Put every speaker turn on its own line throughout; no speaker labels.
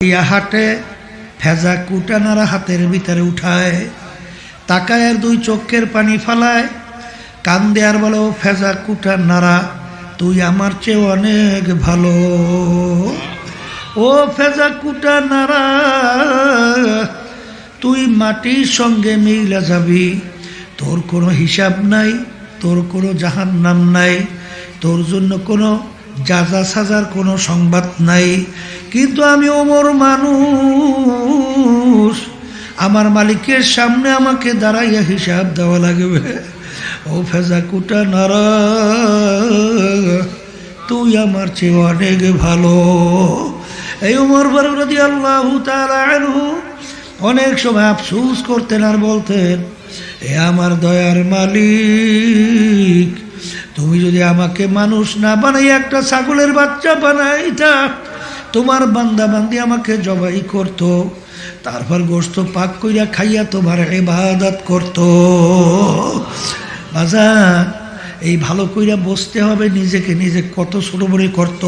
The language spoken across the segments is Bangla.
হাটে ফেজা কুটানারা হাতের ভিতরে উঠায় তাকায় আর দুই চোখের পানি ফালায় কান দেয়ার বলে ফেজা কুটা নাড়া তুই আমার চেয়ে অনেক ভালো। ও ফেজা কুটা নাড়া তুই মাটির সঙ্গে মিলা যাবি। তোর কোনো হিসাব নাই, তোর কোনো জাহান নাম নাই, তোর জন্য কোনো যাজা সাজার কোনো সংবাদ নাই। কিন্তু আমি ওমর মানুষ। আমার মালিকের সামনে আমাকে দাঁড়াইয়া হিসাব দেওয়া লাগবে। ও ফেজা কুটা নারা, তুই আমার চেয়ে অনেক ভালো। এই উমর বরদি আল্লাহ অনেক সময় আফসুস করতেন আর বলতেন, এ আমার দয়ার মালিক তুমি যদি আমাকে মানুষ না বানাই একটা ছাগলের বাচ্চা বানাইতা, তোমার বান্দা বান্দি আমাকে জবাই করত, তারপর গোস্ত পাক কইরা খাইয়া তোমার এবাদত করত। বাজার এই ভালো কইরা বসতে হবে, নিজেকে নিজে কত ছোট বড় করত।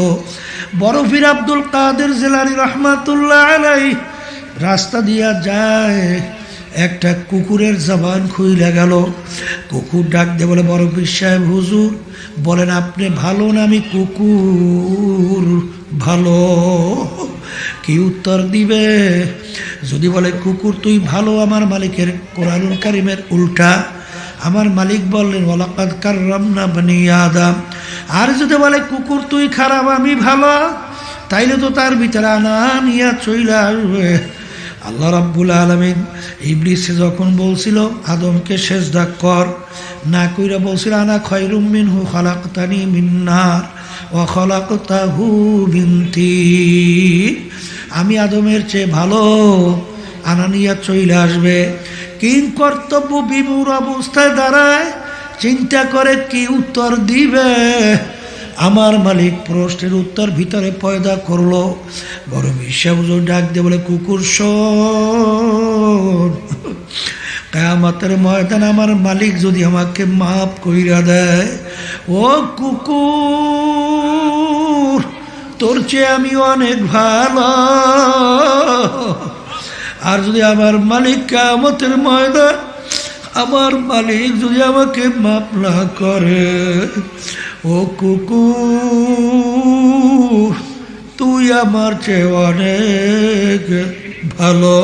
বরফির আব্দুল কাদের জেলারি রহমাতুল্লাহ রাস্তা দিয়া যায় একটা কুকুরের জবান খুইলে গেল। কুকুর ডাক দিয়ে বলে, বড় সাহেব, হুজুর, বলেন আপনি ভালো না আমি কুকুর ভালো? কি উত্তর দিবে? যদি বলে, কুকুর, তুই ভালো আমার মালিকের কোরআনুল কারিমের উল্টা। আমার মালিক বললেন ওলাকাদ কার্রাম বানি আদাম। আর যদি বলে, কুকুর, তুই খারাপ, আমি ভালো? তাইলে তো তার ভিতরে আনা নিয়া চইলা আসবে। আল্লাহ রাব্বুল আলমিন ইবলিসে যখন বলছিল, আদমকে সেজদা কর। না কইরা বলছিল, আনা খয়রুম মিনহু খালাকতানি মিন্নার ও খালাকতাহু বিনতি আমি আদমের চেয়ে ভালো আনানিয়া চইলে আসবে। কিং কর্তব্য বিমূর অবস্থায় দাঁড়ায়, চিন্তা করে কি উত্তর দিবে? আমার মালিক প্রশ্নের উত্তর ভিতরে পয়দা করল। বড় বিশ্বাবুজোর ডাক দিয়ে বলে, কুকুর কেয়ামতের ময়দান আমার মালিক যদি আমাকে মাফ কইরা দেয়, ও কুকুর, তোর চেয়ে আমি অনেক ভালো। আর যদি আমার মালিক কেয়ামতের ময়দান, আমার মালিক যদি আমাকে মাপ না করে ও কুকুর, তুই আমার চেয়ে অনেক ভালো।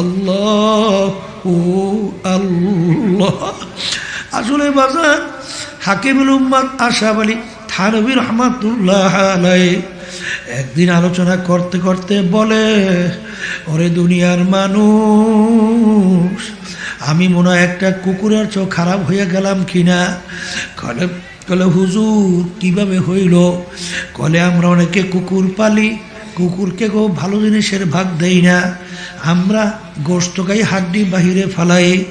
আল্লাহ ও আল্লাহ। আসলে বাজার হাকিমুল উম্মাদ আশাফ আলী থানবী রহমাতুল্লাহ আলাই একদিন আলোচনা করতে করতে বলে, ওরে দুনিয়ার মানুষ আমি মনে একটা কুকুরের চোখ খারাপ হয়ে গেলাম কিনা? কলে কলে, হুজুর, কীভাবে হইল? কলে, আমরা অনেকে কুকুর পালি। কুকুরকে কেউ ভালো জিনিসের ভাগ দেই না। আমরা গোস্ত খাই, হাড্ডি বাহিরে ফালাই,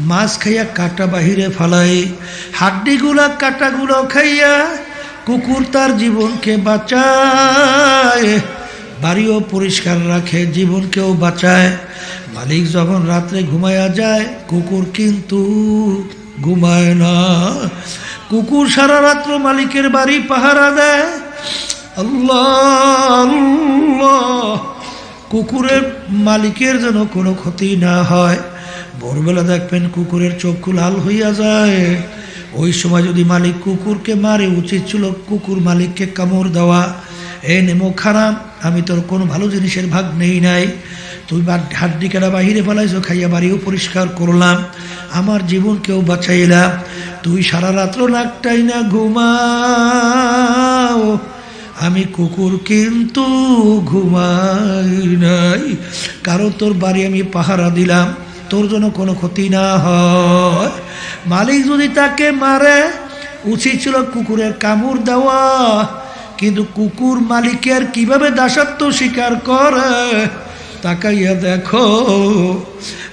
মাছ খাইয়া কাটা বাহিরে ফালাই। হাড্ডিগুলা, কাটাগুলো খাইয়া কুকুর তার জীবনকে বাঁচায়। বাড়িও পরিষ্কার রাখে, জীবনকেও বাঁচায়। মালিক যখন রাত্রে ঘুমায়া যায়, কুকুর কিন্তু ঘুমায় না। কুকুর সারা রাত্র মালিকের বাড়ি পাহারা দেয়। আল্লাহ কুকুরের মালিকের যেন কোনো ক্ষতি না হয়। ভোরবেলা দেখবেন কুকুরের চক্ষু লাল হইয়া যায়। ওই সময় যদি মালিক কুকুরকে মারে, উচিত ছিল কুকুর মালিককে কামড় দেওয়া। এ নেমো খারাপ। আমি তোর কোনো ভালো জিনিসের ভাগ নেই নাই। তুই হাড্ডি কেনা বাহিরে ফেলাইছো, খাইয়া বাড়িও পরিষ্কার করলাম। আমার জীবন কেউ বাঁচাইলাম তুই সারা রাত্র নাকটাই না ঘুমাও। আমি কুকুর কিন্তু ঘুমাই নাই। কারণ তোর বাড়ি আমি পাহারা দিলাম। তোর জন্য কোনো ক্ষতি না হয়। মালিক যদি তাকে মারে, উচিত ছিল কুকুরের কামড় দেওয়া। কিন্তু কুকুর মালিকের কীভাবে দাসত্ব স্বীকার করে? তাকাইয়া দেখো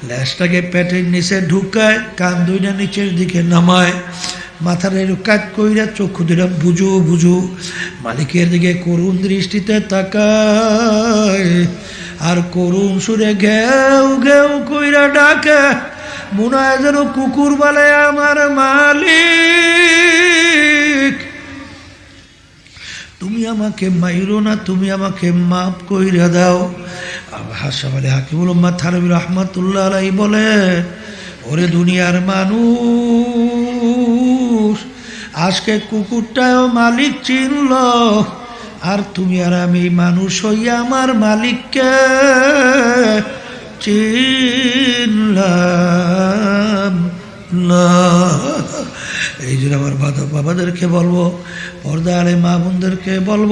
ল্যাসটাকে পেটের নিচে ঢুকায়, কান দুইটা নিচের দিকে নামায়, মাথার কাজ কইরা চক্ষু দুটা বুঝু বুঝু মালিকের দিকে করুণ দৃষ্টিতে তাকায়। আর করুণ সুরে ঘেউ ঘেউ কইরা ডাকে মনে হয় যেন কুকুর বলে আমার মালিক। তুমি আমাকে মাইরো না, তুমি আমাকে মাফ কইরা দাও। হাসাম আলী হাকিমুল উম্মাদ থানবী রহমাতুল্লাহ আলাই বলে, ওরে দুনিয়ার মানুষ, আজকে কুকুরটাও মালিক চিনল, আর তুমি আর আমি মানুষ হইয়া আমার মালিককে চিনলাম না। এই জন্য আমার বাবা বাবাদেরকে বলব, পর্দা আলে মা বোনদেরকে বলব।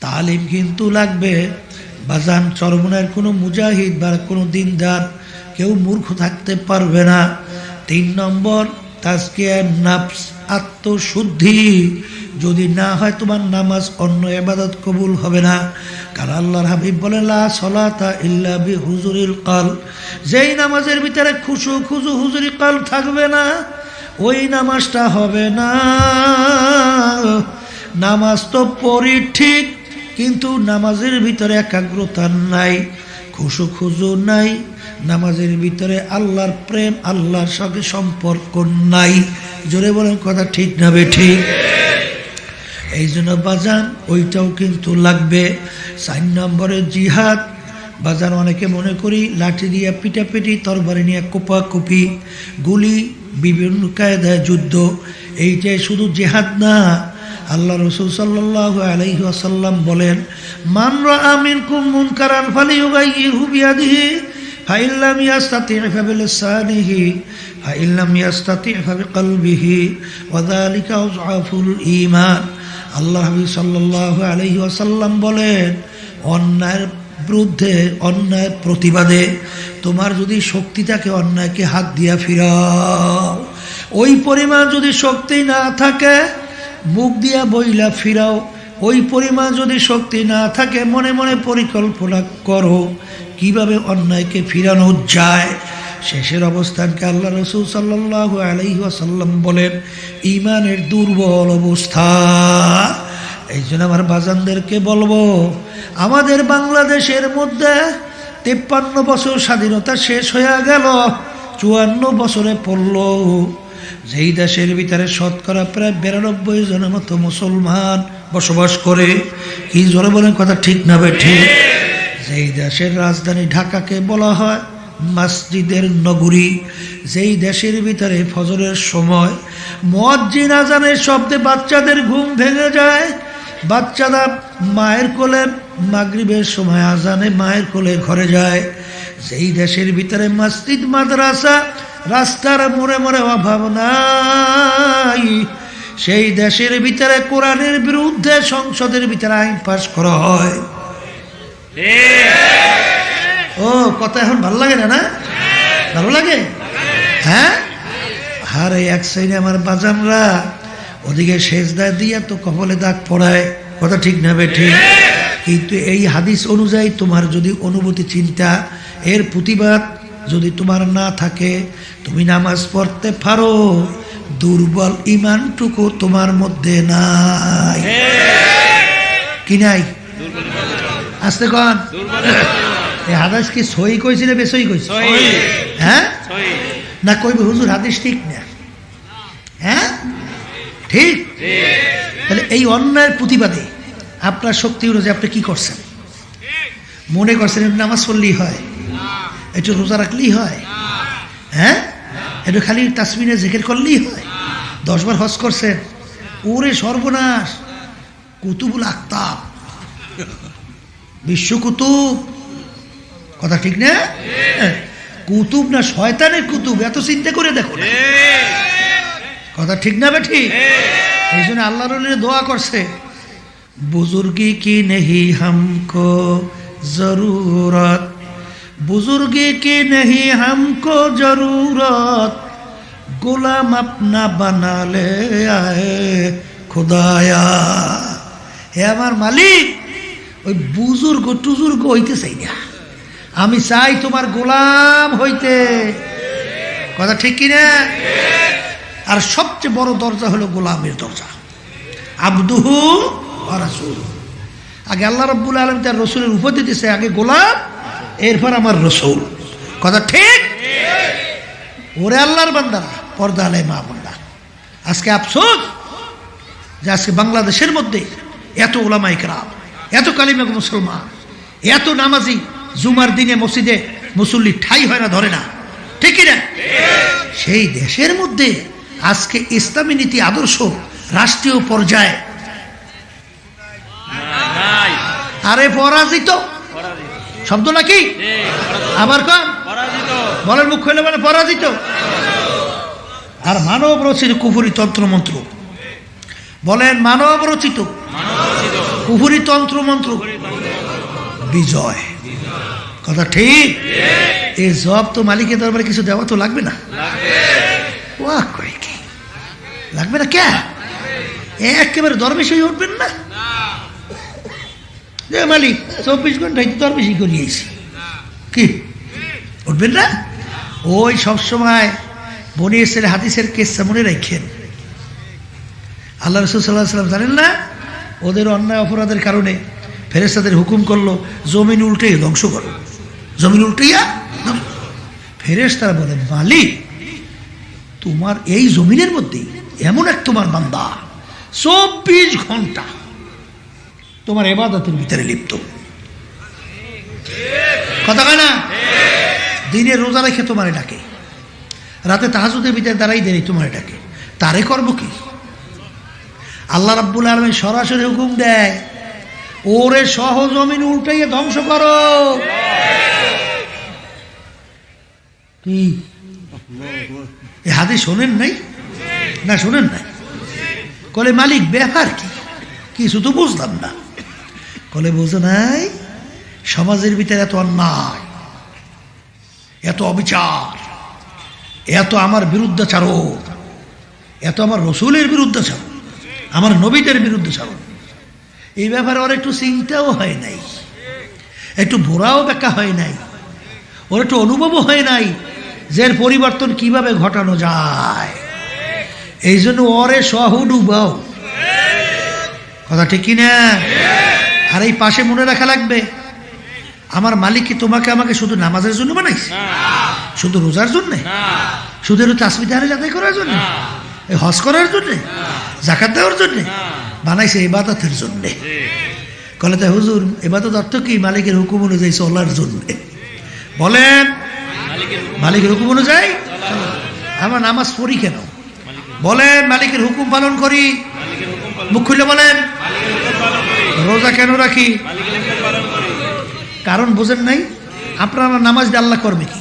তালিম কিন্তু লাগবে। বাজান চরমনের কোনো মুজাহিদ বা কোনো দিনদার কেউ মূর্খ থাকতে পারবে না। তিন নম্বর তাজকিয়া নাফস। আত্মশুদ্ধি। যদি না হয় তোমার নামাজ অন্য এবাদত কবুল হবে না। কারণ আল্লাহর হাবিব বলে সলাতা হুজুরিল কাল। যেই নামাজের ভিতরে খুশু খুজু হুজুরি কাল থাকবে না, ওই নামাজটা হবে না। নামাজ তো পড়ি ঠিক, কিন্তু নামাজের ভিতরে একাগ্রতা নাই, খুশু খুজু নাই। নামাজের ভিতরে আল্লাহর প্রেম, আল্লাহর সঙ্গে সম্পর্ক নাই। জোরে বলেন কথা ঠিক না বে ঠিক? এই জন্য বাজান, ওইটাও কিন্তু লাগবে। চার নম্বরে জিহাদ। বাজার অনেকে মনে করি লাঠি দিয়ে পিটাপিটি, তরবারি নিয়ে কোপাকুপি, গুলি, বিভিন্ন কায়দায় যুদ্ধ। এইটাই শুধু জেহাদ না। আল্লাহ রসুল সাল্লাহ আলহি আসাল্লাম বলেন মানরা আমিন কুম মুন কারান ফালি হুবিয়াদিহি ফাইল্লাম ইয়াস্তাতি ফাবিলিসানিহি ফাইল্লাম ইয়াস্তাতি ফাবিকলবিহি ওয়াদালিকা উযআফুল ঈমান। আল্লাহ হাবিব সাল্লাল্লাহু আলাইহি ওয়াসাল্লাম বলেন, অন্যায়ের বিরুদ্ধে অন্যায়ের প্রতিবাদে তোমার যদি শক্তি থাকে অন্যায়কে হাত দিয়া ফিরাও। ওই পরিমাণ যদি শক্তি না থাকে, মুখ দিয়া বইলা ফিরাও। ওই পরিমাণ যদি শক্তি না থাকে, মনে মনে পরিকল্পনা করো। কীভাবে অন্যায়কে ফিরানো যায়? শেষের অবস্থানকে আল্লাহ রসুল সাল্লাহ আলহি আসাল্লাম বলেন ইমানের দুর্বল অবস্থা। এই জন্য আমার বাজানদেরকে বলব, আমাদের বাংলাদেশের মধ্যে তেপ্পান্ন বছর স্বাধীনতা শেষ হয়ে গেল, চুয়ান্ন বছরে পড়ল। যেই দেশের ভিতরে শতকরা প্রায় বিরানব্বই জনের মতো মুসলমান বসবাস করে। কি জোরে বলেন কথা ঠিক না ঠিক? যেই দেশের রাজধানী ঢাকাকে বলা হয় মসজিদের নগরী, যেই দেশের ভিতরে ফজরের সময় মজ্জিন আজানের শব্দে বাচ্চাদের ঘুম ভেঙে যায়, বাচ্চারা মায়ের কোলে মাগরিবের সময় আজানে মায়ের কোলে ঘরে যায়। যেই দেশের ভিতরে মসজিদ, মাদ্রাসা, রাস্তার মোড়ে মোড়ে অভাব নাই। সেই দেশের ভিতরে কোরআনের বিরুদ্ধে সংসদের ভিতরে আইন পাশ করা হয়। ও, কথা এখন ভালো লাগে না না? ভালো লাগে? হ্যাঁ? আর এই এক সাইডে আমার বাজানরা, ওদিকে দায় দিয়ে তো কপালে দাগ পড়ায়। কথা ঠিক না বে, ঠিক? কিন্তু এই হাদিস অনুযায়ী তোমার যদি অনুভূতি, চিন্তা, এর প্রতিবাদ যদি তোমার না থাকে, তুমি নামাজ পড়তে পারো। দুর্বল ইমানটুকু তোমার মধ্যে নাই। কি নাই? আসতে কন। এই হাদিস কি সই কইছিল বেসই কইছে? হ্যাঁ? না কইবে হুজুর হাদিস ঠিক না। হ্যাঁ? ঠিক? তাহলে এই অন্যায়ের প্রতিবাদে আপনার শক্তি অনুযায়ী আপনি কি করছেন? মনে করছেন নামাজ পড়লেই হয় একটু রোজা রাখলেই হয়। হ্যাঁ? একটু খালি তাসমিনে জেকের করলেই হয়। দশবার হজ করছে। ওরে সর্বনাশ। কুতুবুল আক্তাব বিশ্ব কুতুব। কথা ঠিক না। কুতুব না শয়তানের কুতুব? এত চিন্তা করে দেখো কথা ঠিক না বেঠি এই জন্য আল্লাহ দোয়া করছে। বুজুর্গি কি নেহি হামকো জরুরত? বুজুর্গি কি নেহি হামকো জরুরত গোলাম আপনা বানালে আয়ে খুদায়া হে আমার মালিক, ওই বুজুর্গ টুজুর্গ হইতে চাই না। আমি চাই তোমার গোলাম হইতে। কথা ঠিক কিনা? আর সবচেয়ে বড় দরজা হলো গোলামের দরজা। আব্দুহু আগে আল্লাহ রব্বুল আলম তার রসুলের উপর দিতেছে আগে গোলাম এরপর আমার রসুল। কথা ঠিক? ওরে আল্লাহর বান্দারা, পর্দা আলাই মা বন্ডা আজকে আফসোস যে আজকে বাংলাদেশের মধ্যে এত ওলামাই কেরাম, এত কালিমা মুসলমান, এত নামাজি জুমার দিনে মসজিদে মুসল্লি ঠাই হয় না, ধরে না। ঠিক না? সেই দেশের মধ্যে আজকে ইসলামী নীতি আদর্শ রাষ্ট্রীয় পর্যায়ে। আরে পরাজিত। শব্দ নাকি? আবার কন।
পরাজিত।
বলেন মুখ খুলে মানে পরাজিত। আর মানব রচিত কুফুরি তন্ত্রমন্ত্র। বলেন মানব রচিত কুফুরি তন্ত্রমন্ত্র। বিজয়। কথা ঠিক? এই জব তো মালিকের দরবারে কিছু দেওয়া তো লাগবে না। ওয়াহ কয় কি? লাগবে না কে? একেবারে দরবেশই উঠবেন না? মালিক, চব্বিশ ঘন্টায় তো দরবেশই করিয়েছি কি? উঠবেন না? ওই সবসময় বনি এসের হাদিসের কেসা মনে রাখেন। আল্লাহ রসুল সাল্লাহ সাল্লাম জানেন না? ওদের অন্যায় অপরাধের কারণে ফেরেস্তাদের হুকুম করল, জমিন উল্টে ধ্বংস করো। জমিন উল্টাইয়া ফেরেস্তারা বলে, মালিক, তোমার এই জমিনের মধ্যে এমন এক তোমার বান্দা, চব্বিশ ঘণ্টা তোমার এবাদতের ভিতরে লিপ্ত। কথা কয় না? দিনে রোজা রেখে তোমারে ডাকে। রাতে তাহাজুদের ভিতরে দাঁড়াই দেয় তোমারে ডাকে। তারে করব কি? আল্লাহ রাব্বুল আলমী সরাসরি হুকুম দেয়, ওরে সহ জমিন উল্টাইয়ে ধ্বংস করো। কি? এ হাতে শোনেন নাই? না, শোনেন নাই। কলে মালিক, ব্যাপার কি? কিছু তো বুঝলাম না। কলে বুঝো নাই? সমাজের ভিতরে এত অন্যায়, এত অবিচার, এত আমার বিরুদ্ধে বিরুদ্ধাচারণ, এত আমার রসুলের বিরুদ্ধে বিরুদ্ধাচারণ, আমার নবীদের বিরুদ্ধাচারণ। এই ব্যাপারে ওর একটু চিন্তাও হয় নাই, একটু ভোরাও ব্যাখ্যা হয় নাই, ওর একটু অনুভবও হয় নাই যে পরিবর্তন কীভাবে ঘটানো যায়। এই জন্য ওরে সহ ডুবাও। কথা ঠিক কিনা? আর এই পাশে মনে রাখা লাগবে আমার মালিক কি তোমাকে আমাকে শুধু নামাজের জন্য বানাইছে? শুধু রোজার জন্যে? শুধু তাসমিদারে যাতাই করার জন্য? এই হজ করার জন্যে? জাকাত দেওয়ার জন্যে? বানাইছে ইবাদতের জন্যে? কলে তাই হুজুর এবাদত অর্থ কি? মালিকের হুকুম অনুযায়ী চলার জন্যে। বলেন
মালিকের হুকুম
অনুযায়ী আমার নামাজ পড়ি কেন? বলেন মালিকের হুকুম পালন করি। মুখ খুলে বলেন। রোজা কেন রাখি? কারণ বোঝেন নাই? আপনার নামাজ দিয়ে আল্লাহ করবে কি?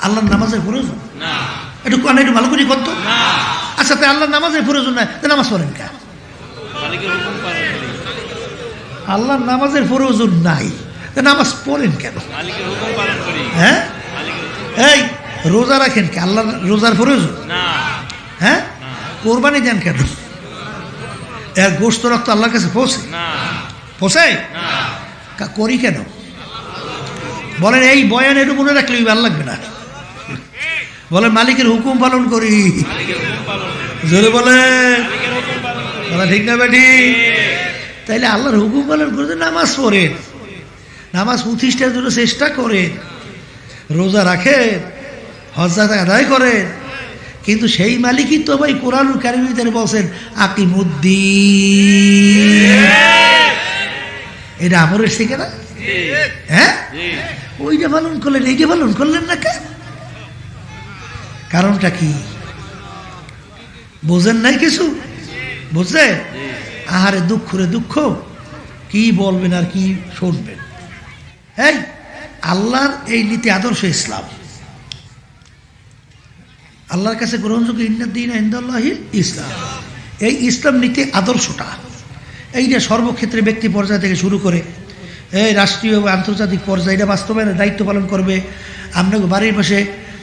আল্লাহর নামাজের প্রয়োজন? একটু কানে, একটু ভালো করে করতো আচ্ছা তাই আল্লাহর নামাজের প্রয়োজন নাই তো নামাজ পড়েন
হুকুম
আল্লাহর নামাজের প্রয়োজন নাই নামাজ পড়েন কেন? হ্যাঁ? এই, রোজা রাখেন কি? আল্লাহ রোজার প্রয়োজন? হ্যাঁ? কোরবানি দেন কেন? এর গোস্ত রক্ত আল্লাহর কাছে পৌঁছে? পৌঁছে কা- করি কেন? বলেন এই বয়ান একটু মনে রাখলে ভালো লাগবে না। বলেন মালিকের হুকুম পালন করি।
করি
জোরে
করি
বলা ঠিক না বেটি? তাইলে আল্লাহর হুকুম পালন করতে নামাজ পড়েন। নামাজ প্রতিষ্ঠার জন্য চেষ্টা করেন। রোজা রাখেন। হজাত আদায় করেন। কিন্তু সেই মালিকই তো ভাই কোরআনুল কারিমের বলছেন, আকিমুদ্দিন। এটা আমরের শিখে না হ্যাঁ?
জি
ওইটা পালন করলেন এইটা পালন করলেন না কেন? কারণটা কি? বোঝেন নাই কিছু? বুঝলে আহারে দুঃখ রে দুঃখ, কি বলবেন আর কি শুনবেন? এই, আল্লাহর এই নীতি আদর্শ ইসলাম। আল্লাহর কাছে গ্রহণযোগ্য ইন্দিন ইন্দাল্লাহিল ইসলাম। এই ইসলাম নীতি আদর্শটা। এইটা সর্বক্ষেত্রে ব্যক্তি পর্যায় থেকে শুরু করে এই রাষ্ট্রীয় এবং আন্তর্জাতিক পর্যায়ে এটা বাস্তবায়নের দায়িত্ব পালন করবে। আপনাকে বাড়ির পাশে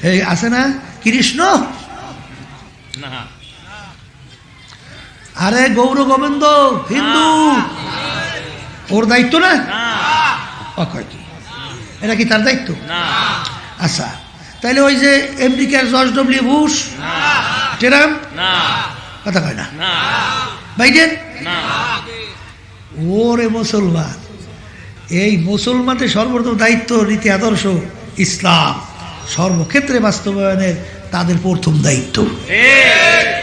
এই আছে না? কৃষ্ণ? আরে গৌর গোবিন্দ হিন্দু? ওর দায়িত্ব না?
না।
কি? এটা কি তার দায়িত্ব? আচ্ছা তাহলে ওই যে আমেরিকার জর্জ ডব্লিউ বুশ?
না।
ট্রাম্প? কথা কয় না। বাইডেন? ওরে মুসলমান এই মুসলমানদের সর্বপ্রথম দায়িত্ব রীতি আদর্শ ইসলাম। সর্বক্ষেত্রে বাস্তবায়নের তাদের প্রথম দায়িত্ব।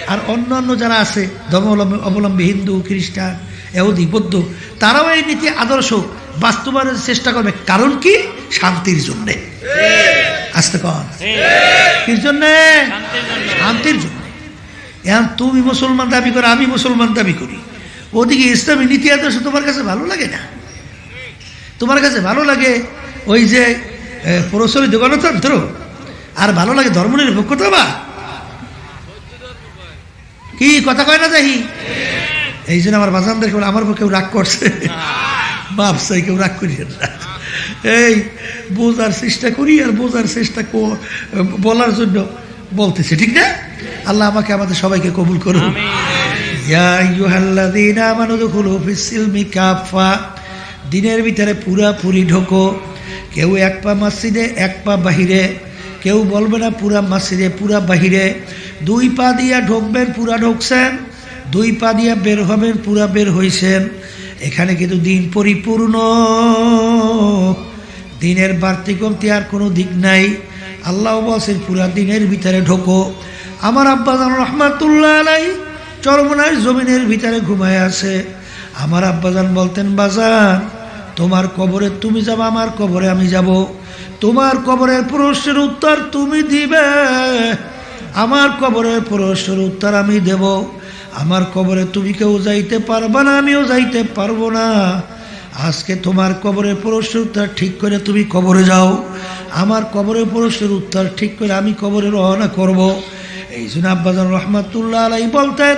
আর অন্য অন্য যারা আছে ধর্মাবলম্বী অবলম্বী হিন্দু খ্রিস্টান এহুদি বৌদ্ধ তারাও এই নীতি আদর্শ বাস্তবায়নের চেষ্টা করবে। কারণ কি? শান্তির জন্যে। আসতে কন কির জন্যে?
শান্তির জন্য।
এখন তুমি মুসলমান দাবি করো আমি মুসলমান দাবি করি। ওদিকে ইসলামী নীতি আদর্শ তোমার কাছে ভালো লাগে না? তোমার কাছে ভালো লাগে ওই যে প্রচলিত গণতন্ত্র? আর ভালো লাগে ধর্মনিরপেক্ষতা বা? কি কথা কয় না যাই এই জন্য আমার বাজানদেরকে বলে আমার কেউ রাগ করছে। বাপ চাই কেউ রাগ করি না। এই বোঝার চেষ্টা করি আর বোঝার চেষ্টা কো- বলার জন্য বলতেছে ঠিক না? আল্লাহ আমাকে আমাদের সবাইকে কবুল করুন। ইয়া দিনের ভিতরে পুরা পুরাপুরি ঢোকো। কেউ এক পা মসজিদে এক পা বাহিরে। কেউ বলবে না পুরা মসজিদে পুরা বাহিরে। দুই পা দিয়া ঢুকবেন পুরা ঢুকছেন। দুই পা দিয়া বের হবেন পুরা বের হইছেন। এখানে কিন্তু দিন পরিপূর্ণ। দিনের বাড়তি কমতি আর কোনো দিক নাই। আল্লাহ বসের পুরা দিনের ভিতরে ঢোকো। আমার আব্বা জান রহমাতুল্লাহ আলাই চরমনায় জমিনের ভিতরে ঘুমায় আছে। আমার আব্বাজান বলতেন, বাজান, তোমার কবরে তুমি যাবে, আমার কবরে আমি যাব। তোমার কবরের প্রশ্নের উত্তর তুমি দিবে। আমার কবরের প্রশ্নের উত্তর আমি দেব। আমার কবরে তুমি কেউ যাইতে পারবা না, আমিও যাইতে পারব না। আজকে তোমার কবরের প্রশ্নের উত্তর ঠিক করে তুমি কবরে যাও। আমার কবরের প্রশ্নের উত্তর ঠিক করে আমি কবরে রওনা করব। এই জন্য আব্বাজান রহমাতুল্লাহ আলাই বলতেন,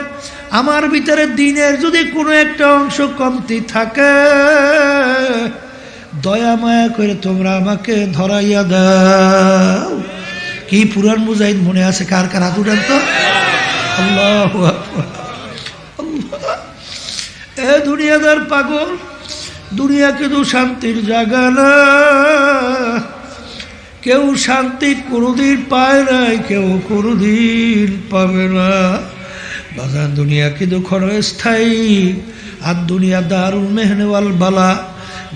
আমার ভিতরে দিনের যদি কোনো একটা অংশ কমতি থাকে, দয়া মায়া করে তোমরা আমাকে ধরাইয়া দাও। কি পুরান মুজাহিদ মনে আছে? কার কার হাত উঠান তো? আল্লাহ। এ দুনিয়াদার পাগল দুনিয়া কিন্তু শান্তির জায়গা না। কেউ শান্তি কোনোদিন পায় নাই, কেউ কোনোদিন পাবে না। বাজার দুনিয়া কিন্তু ক্ষণস্থায়ী, আর দুনিয়া দারুল মেহনেওয়াল বালা।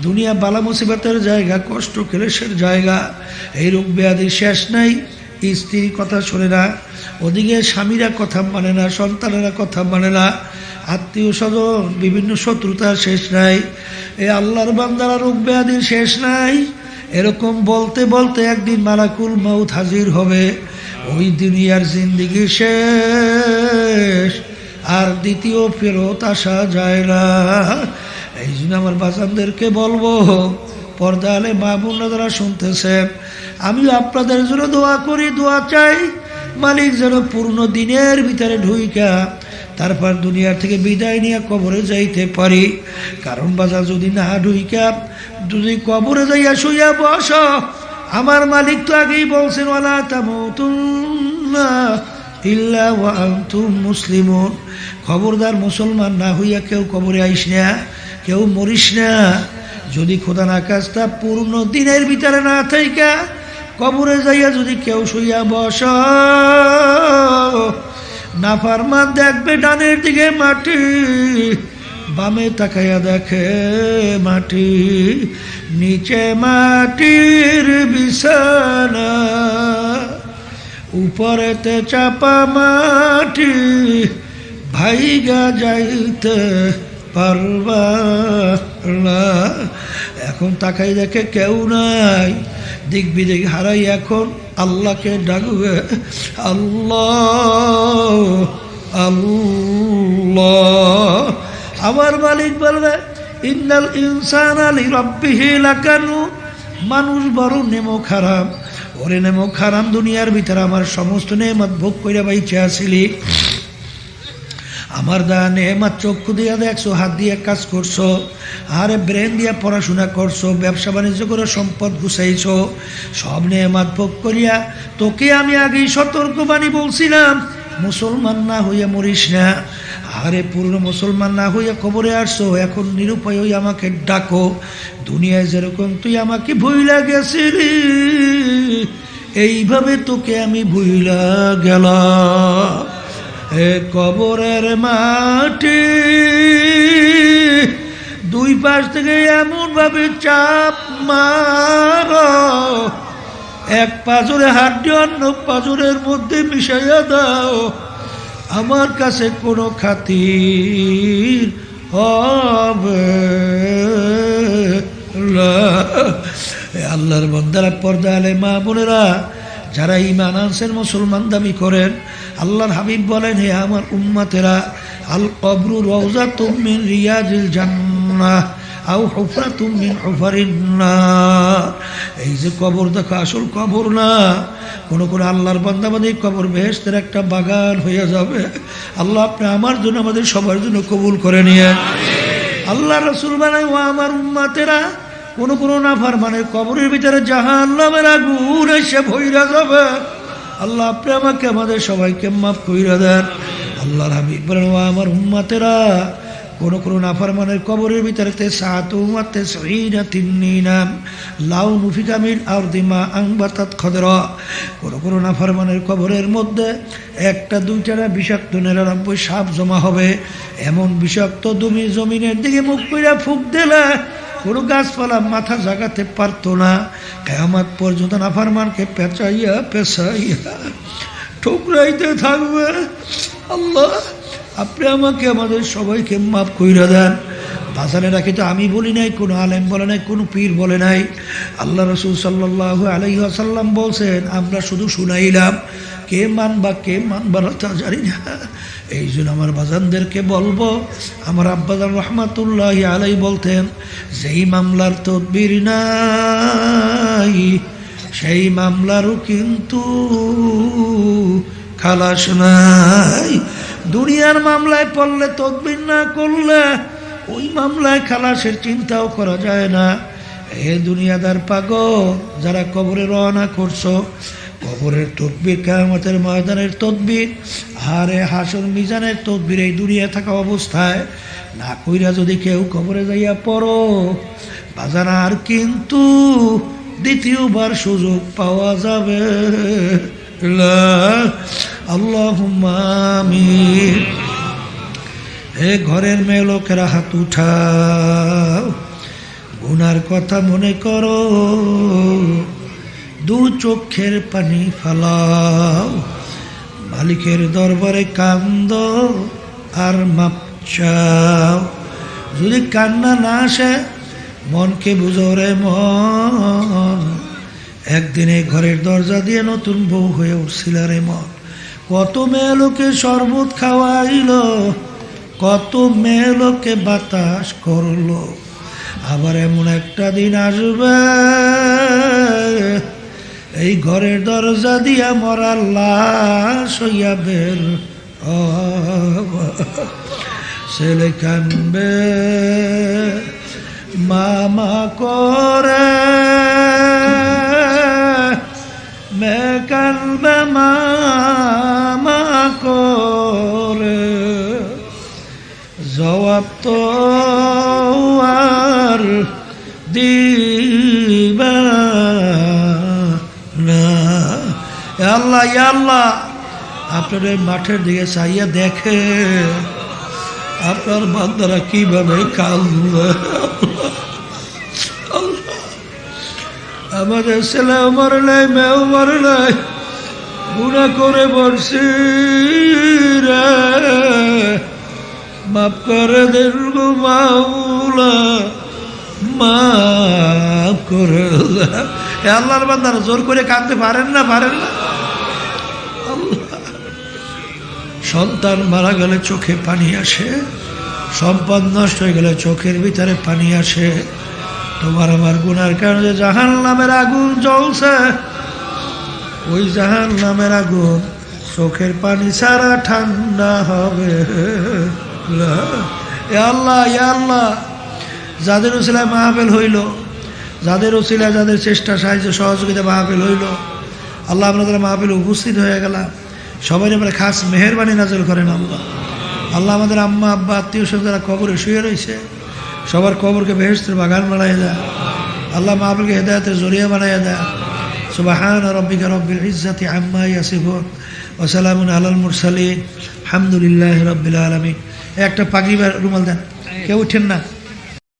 দুনিয়া বালা মুসিবতের জায়গা, কষ্ট ক্লেশের জায়গা। এই রোগ ব্যাধি শেষ নাই, স্ত্রীর কথা শোনে না ওদিকে স্বামীরা কথা মানে না, সন্তানেরা কথা মানে না। আত্মীয় স্বজন, বিভিন্ন শত্রুতার শেষ নাই। এই আল্লাহর বান্দারা রোগ ব্যাধির শেষ নাই। এরকম বলতে বলতে একদিন মালাকুল মৌত হাজির হবে। ওই দুনিয়ার জিন্দিগি শেষ। আর দ্বিতীয় ফেরত আসা যায় না। এই জন্য আমার বাজানদেরকে বলব, পর্দা আলে মা যারা শুনতেছেন। আমি আপনাদের জন্য দোয়া করি, দোয়া চাই। মালিক যেন পূর্ণ দিনের ভিতরে ঢুইকা তারপর দুনিয়ার থেকে বিদায় নিয়ে কবরে যাইতে পারি। কারণ বাজার যদি না ঢুইকা, যদি কবরে যাইয়া শুইয়া বস, আমার মালিক তো আগেই বলছেন ওলা ওয়া আনতুম মুসলিমুন। খবরদার মুসলমান না হইয়া কেউ কবরে আইস না, কেউ মরিস না। যদি খোদা না কাজটা পূর্ণ দিনের ভিতরে না থাইকা, কবরে যাইয়া যদি কেউ শুইয়া বস নাফারমান দেখবে ডানের দিকে মাটি, বামে তাকাইয়া দেখে মাটি, নিচে মাটির বিছানা, উপরেতে চাপা মাটি, ভাইগা যাইতে পারবা এখন তাকাই দেখে কেউ নাই, দিক বিদিক হারাই এখন। আল্লাহকে ডাকবে, আল্লাহ আল্লাহ। আমার মালিক বলবে ইন্দাল ইনসান আলী রব্বিহি লাকানু। মানুষ বড় নেমো খারাপ। ওরে নেমো খারাপ, দুনিয়ার ভিতরে আমার সমস্ত নেমত ভোগ করে বাইচে আসিলি। আমার দা নেমাত চক্ষু দিয়ে দেখছ, হাত দিয়ে কাজ করছ আরে ব্রেন দিয়ে পড়াশোনা করছ, ব্যবসা বাণিজ্য করে সম্পদ গুছাইছো, সব নেমাত ভোগ করিয়া তোকে আমি আগেই সতর্কবাণী বলছিলাম, মুসলমান না হইয়া মরিস না। আরে পূর্ণ মুসলমান না হইয়া কবরে আসছো, এখন নিরুপায় হইয়া আমাকে ডাকো, দুনিয়ায় যেরকম তুই আমাকে ভুইলা গেছিলি, এইভাবে তোকে আমি ভুইলা গেলাম। এ কবরের মাটি, দুই পাশ থেকে এমন ভাবে চাপ মার এক পাজরে হাড্ডি অন্য পাজরের মধ্যে মিশাইয়া দাও আমার কাছে কোনো খাতির হবে। আল্লাহর বন্দারা, পর্দা আলে মা বোনেরা যারা ইমান আনছেন, মুসলমান দাবি করেন, আল্লাহর হাবিব বলেন, হে আমার উম্মাতেরা, আল কবরু রওজা তুমিন রিয়াজিল জান্নাহ, আও হুফরা তুমিন হুফারিন নার। এই যে কবর দেখো, আসল কবর না। কোনো কোনো আল্লাহর বান্দাবাদী কবর বেহেস্তের একটা বাগান হয়ে যাবে। আল্লাহ আপনি আমার জন্য, আমাদের সবার জন্য কবুল করে নিয়ে আল্লাহ রসুল বানাই ও আমার উম্মাতেরা কোন কোন নাফার মানে কবরের ভিতরে জাহান নামের আগুন এসে ভৈরা যাবে। আল্লাহ আপনি আমাকে, আমাদের সবাইকে মাফ কইরা দেন। আল্লাহর হাবিব বলেন, ও আমার উম্মাতেরা, কোন কোন নাফার মানের কবরের ভিতরে তে সাত উমাতে সহিনা তিন্নি নাম লাউ নুফিকামিন আর দিমা আংবাতাত খদর। কোন কোন নাফার মানের কবরের মধ্যে একটা, দুইটা না বিষাক্ত নিরানব্বই সাপ জমা হবে। এমন বিষাক্ত তুমি জমিনের দিকে মুখ কইরা ফুক দিলে কোনো গাছপালা মাথা জাগাতে পারতো না। কেয়ামাত পর্যন্ত নাফারমানকে পেঁচাইয়া পেঁচাইয়া ঠুকরাইতে থাকবে। আল্লাহ, আপনি আমাকে, আমাদের সবাইকে মাফ কইরা দেন। বাজারে রাখি তো আমি বলি নাই, কোনো আলেম বলে নাই, কোনো পীর বলে নাই। আল্লাহ রসুল সাল্লাহ আলাইসাল্লাম বলছেন, আমরা শুধু শুনাইলাম। কে মানবা কে মানবা না তা, জানি না। এই জন্য আমার বাজানদেরকে বলব, আমার আব্বাজান রহমাতুল্লাহ আলাই বলতেন, যেই মামলার তদবির নাই, সেই মামলারও কিন্তু খালাস নাই। দুনিয়ার মামলায় পড়লে, তদবির না করলে, ওই মামলায় খালাসের চিন্তাও করা যায় না। হে দুনিয়াদার পাগ যারা কবরে রওনা করছ কবরের তদবির, কায়ামতের ময়দানের তদবির আরে হাসর মিজানের তদবির এই দুনিয়া থাকা অবস্থায়। না কইরা যদি কেউ কবরে যাইয়া পড়ো, বাজার আর কিন্তু দ্বিতীয়বার সুযোগ পাওয়া যাবে। আল্লাহ হে ঘরের মেয়ে লোকেরা, হাত উঠাও। গুনার কথা মনে করো। দু চোখের পানি ফালাও। মালিকের দরবারে কান্দ আর মাপ চাও। যদি কান্না না আসে, মনকে বুঝো রে মন। একদিনে ঘরের দরজা দিয়ে নতুন বউ হয়ে উঠছিল রে মন। কত মেয়ে লোকে শরবত খাওয়াইল, কত মেয়ে লোকে বাতাস করল। আবার এমন একটা দিন আসবে এই ঘরের দরজা দিয়া মরার লাশ হইয়া বের। ছেলে কানবে, মামা করে মে কানবে, মামা করে জবাব তো আর দিবা আল্লাহ ইয়া আল্লাহ। আপনার এই মাঠের দিকে চাইয়া দেখে আপনার বান্দারা কীভাবে আল্লাহ, আমাদের ছেলেও মরে নাই মেয়েও মরে নাই। গুণা করে বলছি রে। মাফ করে দেন গো মাওলা মাফ করে আল্লাহর বান্দারা জোর করে কাঁদতে পারেন না পারেন না আল্লাহ। সন্তান মারা গেলে চোখে পানি আসে, সম্পদ নষ্ট হয়ে গেলে চোখের ভিতরে পানি আসে। তোমার আমার গুনার কারণে জাহান নামের আগুন জ্বলছে, ওই জাহান নামের আগুন চোখের পানি সারা ঠান্ডা হবে। আল্লাহ আল্লাহ। যাদের ওসিলায় মাহফিল হইল, যাদের ওসিলায় যাদের চেষ্টা সাহায্য সহযোগিতা মাহফিল হইল, আল্লাহ আপনাদের মাহফিল উপস্থিত হয়ে গেলাম। সবাই আমরা খাস মেহরবানি নাজল করেন আল্লাহ। আল্লাহ আমাদের আম্মা, আব্বা, আত্মীয় স্বজন যারা কবরে শুয়ে রয়েছে। সবার কবরকে বেহেস্তের বাগান বানাই দেয়। আল্লাহ মাহফিলকে হেদায়তের জরিয়া বানাই দেয়। সুবাহান রব্বিকা রব্বিল ইজ্জাতি আম্মা ইয়াসিফুন। ওসালামুন আলাল মুরসালিন। হামদুলিল্লাহ রব্বিল আলমিন। একটা পাগড়ি রুমাল দেন। কেউ উঠেন না।